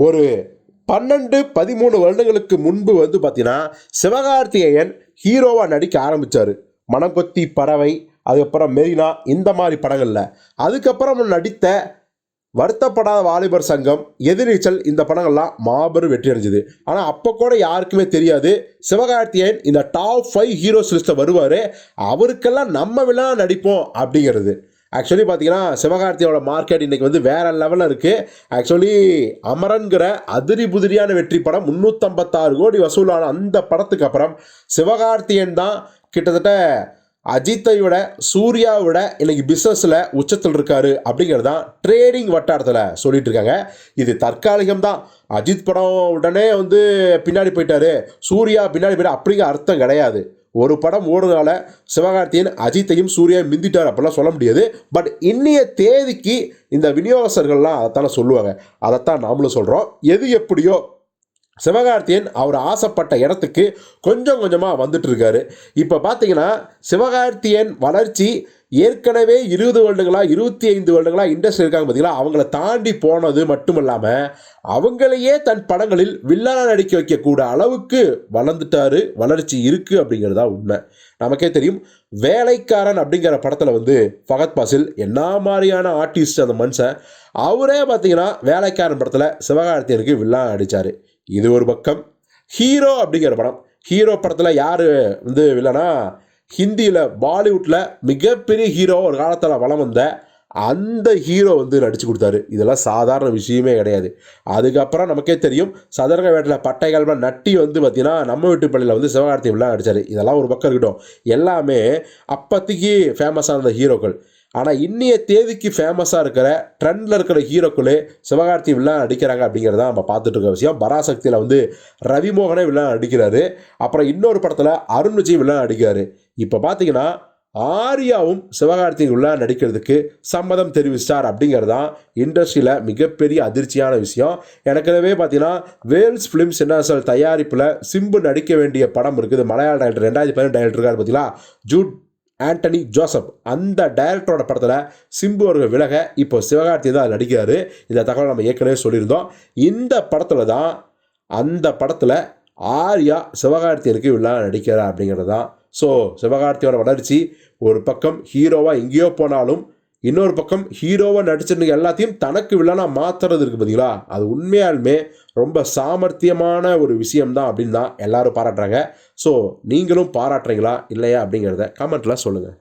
ஒரு பன்னெண்டு பதிமூணு வருடங்களுக்கு முன்பு வந்து பார்த்தீங்கன்னா சிவகார்த்திகேயன் ஹீரோவாக நடிக்க ஆரம்பித்தார் மணங்கொத்தி பறவை அதுக்கப்புறம் மெரினா இந்த மாதிரி படங்களில். அதுக்கப்புறம் நடித்த வருத்தப்படாத வாலிபர் சங்கம் எதிர்நீச்சல் இந்த படங்கள்லாம் மாபெரும் வெற்றி அடைஞ்சது. ஆனால் அப்போ கூட யாருக்குமே தெரியாது சிவகார்த்தியன் இந்த டாப் ஃபைவ் ஹீரோஸ் லிஸ்ட்டில் வருவார். அவருக்கெல்லாம் நம்ம விழா நடிப்போம் அப்படிங்கிறது. ஆக்சுவலி பார்த்தீங்கன்னா சிவகார்த்தியோட மார்க்கெட் இன்றைக்கி வந்து வேறு லெவலில் இருக்குது ஆக்சுவலி அமரன்கிற அதிரி புதிரியான வெற்றி படம் முந்நூற்றம்பத்தாறு கோடி வசூலான அந்த படத்துக்கு அப்புறம் சிவகார்த்தியன் தான் கிட்டத்தட்ட அஜித்தை விட சூர்யாவை விட இன்னைக்கு பிஸ்னஸில் உச்சத்தில் இருக்காரு அப்படிங்கிறது தான் ட்ரேடிங் வட்டாரத்தில் சொல்லிட்டு இருக்காங்க. இது தற்காலிகம் தான். அஜித் படம் உடனே வந்து பின்னாடி போயிட்டாரு. சூர்யா பின்னாடி போயிட்டு அப்படிங்கிற அர்த்தம் கிடையாது. ஒரு படம் ஓடுறதால சிவகார்த்தியன் அஜித்தையும் சூர்யா மிந்திட்டார் அப்படிலாம் சொல்ல முடியாது. பட் இன்னைய தேதிக்கு இந்த விநியோகஸ்தர்கள்லாம் அதைத்தானே சொல்லுவாங்க. அதைத்தான் நாமளும் சொல்கிறோம் எது எப்படியோ சிவகார்த்தியன் அவர் ஆசைப்பட்ட இடத்துக்கு கொஞ்சம் கொஞ்சமாக வந்துட்டு இருக்காரு இப்போ பார்த்தீங்கன்னா சிவகார்த்தியன் வளர்ச்சி ஏற்கனவே இருபது வருடங்களா இருபத்தி ஐந்து வருடங்களா இண்டஸ்ட்ரி இருக்காங்க பார்த்தீங்களா அவங்கள தாண்டி போனது மட்டும் இல்லாமல் அவங்களையே தன் படங்களில் வில்லான நடிக்க வைக்கக்கூட அளவுக்கு வளர்ந்துட்டாரு வளர்ச்சி இருக்குது அப்படிங்கிறதா உண்மை. நமக்கே தெரியும் வேலைக்காரன் அப்படிங்கிற படத்தில் வந்து ஃபகத் பாசில் என்ன மாதிரியான ஆர்டிஸ்ட் அந்த மனுஷன்? அவரே பார்த்தீங்கன்னா வேலைக்காரன் படத்தில் சிவகார்த்தியனுக்கு வில்லன் அடித்தார் இது ஒரு பக்கம். ஹீரோ அப்படிங்கிற படம். ஹீரோ படத்தில் யார் வந்து இல்லைன்னா ஹிந்தியில் பாலிவுட்டில் மிகப்பெரிய ஹீரோ ஒரு காலத்தில் வளம் வந்த அந்த ஹீரோ வந்து நடித்து கொடுத்தாரு. இதெல்லாம் சாதாரண விஷயமே கிடையாது. அதுக்கப்புறம் நமக்கே தெரியும் சதுரங்க வேட்டில் பட்டைகள் நட்டி வந்து பார்த்திங்கன்னா நம்ம வீட்டு பள்ளியில் வந்து சிவகார்த்தி நடித்தார் இதெல்லாம் ஒரு பக்கம் இருக்கட்டும். எல்லாமே அப்போதைக்கு ஃபேமஸான அந்த ஹீரோக்கள். ஆனால் இன்னைய தேதிக்கு ஃபேமஸாக இருக்கிற ட்ரெண்டில் இருக்கிற ஹீரோக்களே சிவகார்த்தி வில்லன் அடிக்கிறாங்க அப்படிங்கிறத நம்ம பார்த்துட்டு இருக்க விஷயம். பராசக்தியில் வந்து ரவிமோகனே வில்லன் அடிக்கிறாரு அப்புறம் இன்னொரு படத்தில் அருண் விஜய் வில்லன் அடிக்கிறாரு இப்போ பார்த்தீங்கன்னா ஆர்யாவும் சிவகார்த்தி உள்ள நடிக்கிறதுக்கு சம்மதம் தெரிவிச்சிட்டார் அப்படிங்கிறது தான் இண்டஸ்ட்ரியில் மிகப்பெரிய அதிர்ச்சியான விஷயம். எனக்குவே பார்த்தீங்கன்னா வேல்ஸ் ஃபிலிம்ஸ் இன்டர்நேஷனல் தயாரிப்பில் சிம்பு நடிக்க வேண்டிய படம் இருக்குது. மலையாள டைரக்டர் ரெண்டாயிரத்தி பதினெட்டு டைரக்டர் இருக்கார் பார்த்தீங்களா ஜூட் ஆண்டனி ஜோசப். அந்த டைரக்டரோட படத்தில் சிம்பு அவர்கள் விலக இப்போ சிவகார்த்தி தான் நடிக்கிறாரு. இந்த தகவல் நம்ம ஏற்கனவே சொல்லியிருந்தோம். இந்த படத்தில் தான் அந்த படத்தில் ஆர்யா சிவகார்த்தியனுக்கு விழா நடிக்கிறார் அப்படிங்கிறது தான். ஸோ சிவகார்த்தியோட வளர்ச்சி ஒரு பக்கம் ஹீரோவாக எங்கேயோ போனாலும் இன்னொரு பக்கம் ஹீரோவாக நடிச்சிருந்த எல்லாத்தையும் தனக்கு வில்லனாக மாற்றுறது இருக்குது பார்த்தீங்களா அது உண்மையாலுமே ரொம்ப சாமர்த்தியமான ஒரு விஷயம்தான் அப்படின்னு தான் எல்லோரும் பாராட்டுறாங்க. ஸோ நீங்களும் பாராட்டுறீங்களா? இல்லையா? அப்படிங்கிறத கமெண்ட்டில் சொல்லுங்கள்